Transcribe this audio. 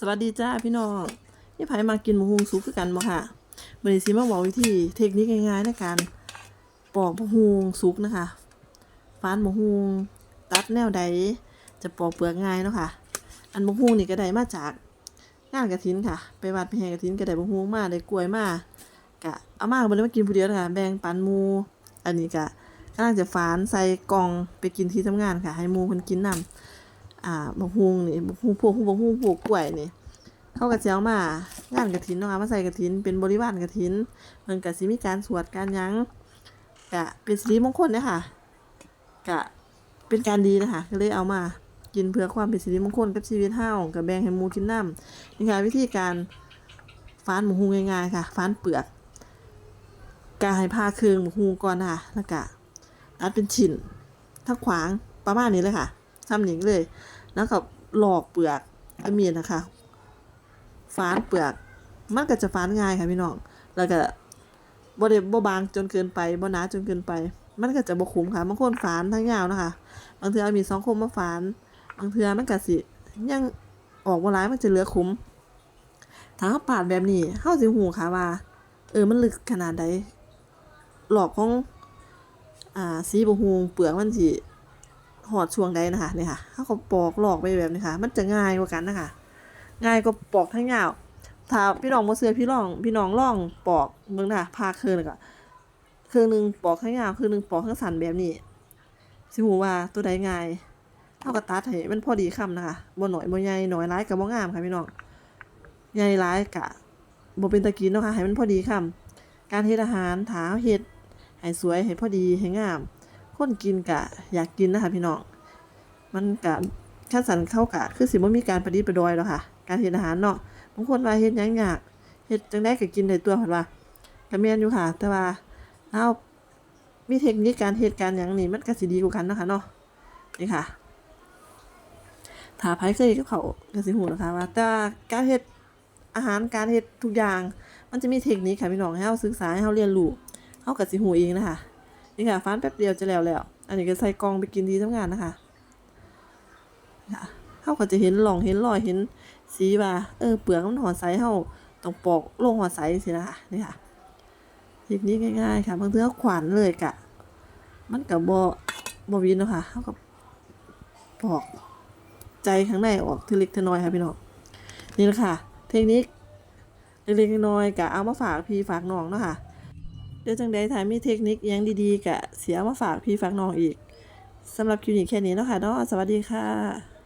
สวัสดีจ้าพี่น้องนี่ไผมากินหมูฮุงสุกคือกันบ่ค่ะมื้อนี้สิมาบอกวิธีเทคนิคง่ายๆในการปอกหมูฮุงสุกนะคะฟานหมูฮุงตัดแนวใดจะปอกเปลือกง่ายเนาะค่ะ อันหมูฮุงนี่ก็ได้มาจากงานกฐินค่ะ ไปวัดไปแห่กฐินก็ได้หมูฮุงมาได้กล้วยมากะเอามาบ่ได้มากินผู้เดียวนะคะแบ่งปันหมูอันนี้ก็กำลังจะฝานใส่กล่องไปกินที่ทำงานค่ะ ให้หมู่เพิ่นกินนํ อ่าบกฮุงนี่บกฮุงพวกบกฮุงพวกกล้วยนี่เขาก็จะเอามางานกระถินเนาะคะมาใส่กระถิน เป็นบริวารกระถินมันก็สิมีการสวดการยั้งกะเป็นสิริมงคลเด้อค่ะกะเป็นการดีนะคะก็เลยเอามากินเพื่อความเป็นสิริมงคลกับชีวิตเฮากับแบงให้มูกินน้ำนี่ค่ะวิธีการฟานหมูฮูง่ายๆค่ะฟานเปลือกกาให้ผ้าครื่องหมูฮูก่อนนะคะแล้วก็ตัดเป็นชิ้นทั้งขวางประมาณนี้เลยค่ะ ทำอย่างเลยแล้วก็หลอกเปลือกเอามีดนะคะฟานเปลือกมันก็จะฟานง่ายค่ะพี่น้องแล้วก็บ่ได้บ่บางจนเกินไปบ่หนาจนเกินไป มันก็จะบ่คุ้มค่ะบางคนฟานทั้งยาวนะคะบางเทื่อเมีสองคมมาฟานบางเทื่อมันก็สิยังออกบ่หลายมันจะเหลือคุ้มถ้าเฮาปาดแบบนี้เฮาสิฮู้ค่ะว่า เออมันลึกขนาดใดหลอกของอ่าสีบ่ฮูงเปลือกมันสิ หอดช่วงใดนะคะเนี่ยค่ะเขาก็ปอกหลอกไปแบบนี้ค่ะ มันจะง่ายกว่ากันนะคะ ง่ายกว่าปอกทั้งยาวถ้าพี่น้องบ่เสือพี่น้อง พี่น้องล่องปอกเบิ่งนะคะพาเครื่องแล้วก็เครื่องหนึ่งปอกทั้งยาวเครื่องหนึ่งปอกทั้งสันแบบนี้สิฮู้ว่าตัวใดง่ายเท่ากับตัดให้มันพอดีคำนะคะบ่หน่อยบ่ใหญ่หน่อยหลายก็บ่งามค่ะพี่น้องใหญ่หลายกะบ่เป็นตะกินเนาะค่ะให้มันพอดีคำการเฮ็ดอาหารถาเฮ็ดให้สวยให้พอดีให้งาม คนกินกะอยากกินนะคะพี่น้อง มันกะขั้นสันเข้ากะคือสิบ่มีการประดิษฐ์ประดอยหรอกค่ะ การเฮ็ดอาหารเนาะบางคนว่าเฮ็ดยังยากเฮ็ดจังได๋ก็กินได้ตัวเพิ่นว่าก็แม่นอยู่ค่ะ แต่ว่าเฮามีเทคนิคการเฮ็ดการหยังนี่มันก็สิดีกว่ากันนะคะเนาะนี่ค่ะถ้าไผเคยเฮ็ดกับเขาวก็สิฮู้นะคะว่า แต่ว่าการเฮ็ดอาหารการเฮ็ดทุกอย่าง มันจะมีเทคนิคค่ะพี่น้องให้เฮาศึกษาให้เฮาเรียนรู้เฮาก็สิฮู้เองนะคะ นี่ค่ะฟันแป๊บเดียวจะแล้วแล้ว อันนี้ก็ใส่กองไปกินดีทั้งงานนะคะค่ะเขาก็จะเห็นหลองเห็นรอยเห็นสีว่าเออเปลือกมันหอดใสเฮาต้องปอกลงหอดใสสินะคะนี่ค่ะทีนี้ง่ายๆค่ะบางทีเขาขวานเลยกะ มันกับบ่บ่วินเนาะค่ะเขาก็ปอกใจข้างในออกทีเล็กทีน้อยค่ะพี่น้องนี่แหละค่ะ เทคนิคเล็กๆน้อยๆกะเอามาฝากพี่ฝากน้องเนาะค่ะ ดี๋ยวจังใดถ้ามีเทคนิคอิหยังดีๆกะเสียมาฝากพี่ฝากน้องอีกสำหรับคลิปนี้แค่นี้เนาะค่ะเนาะสวัสดีค่ะ